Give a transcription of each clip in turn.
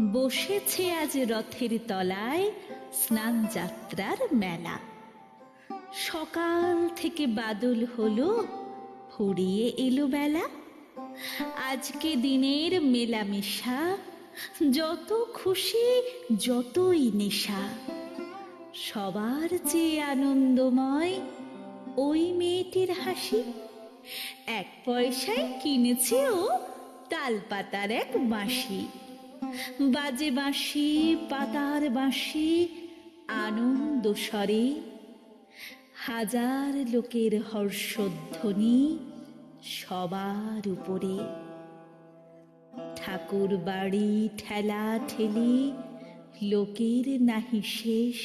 বসেছে আজ রথের তলায় স্নান যাত্রার মেলা। সকাল থেকে বাদল হলো, ফুরিয়ে এলো বেলা। আজকে দিনের মেলামেশা, যত খুশি যতই নেশা। সবার চেয়ে আনন্দময় ওই মেয়েটির হাসি। এক পয়সায় কিনেছে ও তালপাতার এক বাঁশি। বাজে বাঁশি, পাতার বাঁশি, আনন্দ স্বরে। হাজার লোকের হর্ষধ্বনি সবার উপরে। ঠাকুর বাড়ি ঠেলা ঠেলি, লোকের নাহি শেষ।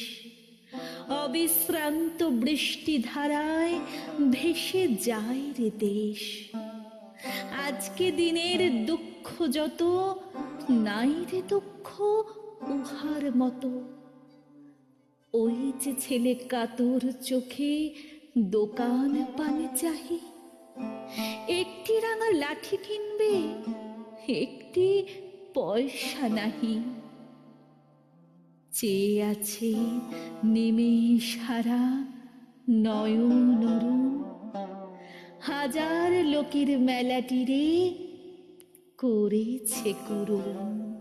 অবিশ্রান্ত বৃষ্টি ধারায় ভেসে যায় রে দেশ। আজকে দিনের দুঃখ যত নাই রে দুঃখ উহার মতো। ওই যে ছেলে কাতর চোখে দোকান পানে চাহি। একটি রাঙা লাঠি কিনবে, একটি পয়সা নাহি। চেয়ে আছে নেমে সারা নয়ন হাজার লোকের মেলাটিরে করেছে করুণ